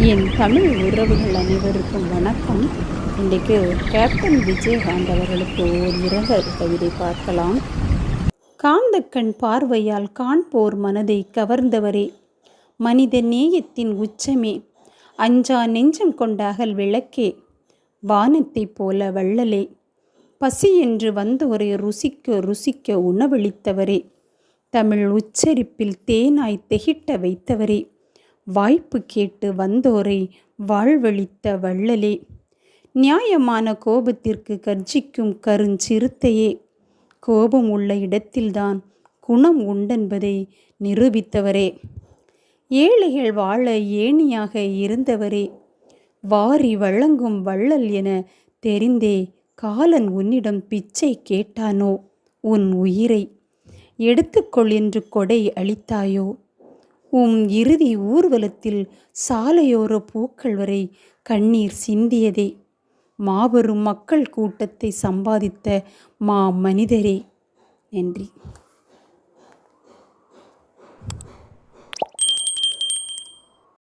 என் தமிழ் உறவுகள் அனைவருக்கும் வணக்கம். இன்றைக்கு கேப்டன் விஜயகாந்த் அவர்களுக்கு ஓர் இரங்கல் கவிதை பார்க்கலாம். காந்தக்கண் பார்வையால் காண்போர் மனதை கவர்ந்தவரே. மனித நேயத்தின் உச்சமே. அஞ்சா நெஞ்சம் கொண்ட அகல் விளக்கே. வானத்தைப் போல வள்ளலே. பசி என்று வந்தோரை ருசிக்க ருசிக்க உணவளித்தவரே. தமிழ் உச்சரிப்பில் தேனாய் திகிட்ட வைத்தவரே. வாய்ப்பு கேட்டு வந்தோரை வாழ்வழித்த வள்ளலே. நியாயமான கோபத்திற்கு கர்ஜிக்கும் கருஞ்சிறுத்தையே. கோபம் உள்ள இடத்தில்தான் குணம் உண்டென்பதை நிரூபித்தவரே. ஏழைகள் வாழ ஏணியாக இருந்தவரே. வாரி வழங்கும் வள்ளல் என தெரிந்தே காலன் உன்னிடம் பிச்சை கேட்டானோ உன் உயிரை? எடுத்துக்கொள் என்று கொடை அளித்தாயோ? உம் இறுதி ஊர்வலத்தில் சாலையோர பூக்கள் வரை கண்ணீர் சிந்தியதே. மாபெரும் மக்கள் கூட்டத்தை சம்பாதித்த மா மனிதரே நன்றி.